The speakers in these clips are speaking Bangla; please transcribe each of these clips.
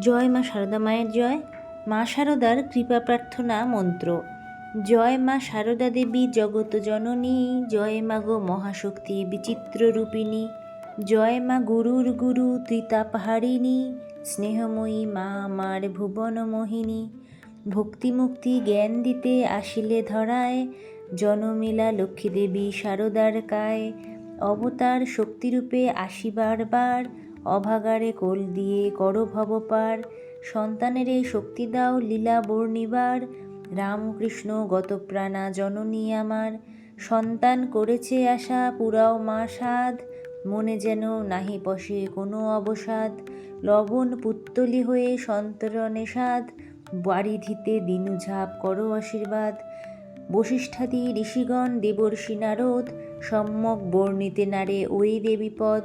জয় মা সারদা মায়ের জয়, মা সারদার কৃপা প্রার্থনা মন্ত্র। জয় মা সারদা দেবী জগত জননী, জয় মা গো মহাশক্তি বিচিত্র রূপিণী। জয় মা গুরুর গুরু ত্রিতাপহারিণী স্নেহময়ী মা আমার ভুবন মোহিনী। ভক্তি মুক্তি জ্ঞান দিতে আসিলে ধরায়, জনমিলা লক্ষ্মী দেবী সারদার কায়। অবতার শক্তিরূপে আসিবার বার অভাগারে কোল দিয়ে করো ভবপার। সন্তানের এই শক্তি দাও লীলা বর্ণিবার। রামকৃষ্ণ গতপ্রাণা জননী আমার। সন্তান করেছে আশা, পুরাও মা সাধ। মনে যেন নাহি পশে কোনো অবসাদ। লবণ পুত্তলি হয়ে সন্তরণে সাধ। বাড়িধিতে দিনুঝাপ করো আশীর্বাদ। বশিষ্ঠাদি ঋষিগণ দেবর্ষি নারদ। সম্যক বর্ণিতে নারে ওই দেবীপদ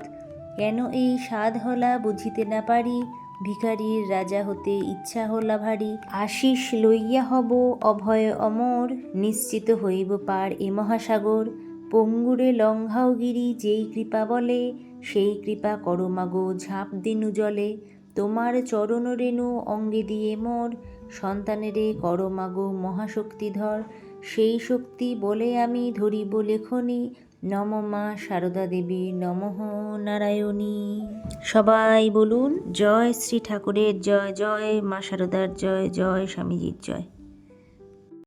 কেন এই সাধ হলা বুঝিতে না পারি? ভিখারির রাজা হতে ইচ্ছা হলা ভারী। আশিস লইয়া হব, অভয় অমর, নিশ্চিত হইব পার এ মহাসাগর। পঙ্গুরে লঙ্ঘাওগিরি যেই কৃপা বলে, সেই কৃপা করো মাগো ঝাঁপ দিনু জলে। তোমার চরণ রেণু অঙ্গে দিয়ে মোর, সন্তানেরে করো মাগো মহাশক্তিধর। সেই শক্তি বলে আমি ধরিব লেখনি। নম মা সারদা দেবী, নমঃ নারায়ণী। সবাই বলুন, জয় শ্রী ঠাকুরের জয় জয় মা সারদার জয় জয় স্বামীজির জয়।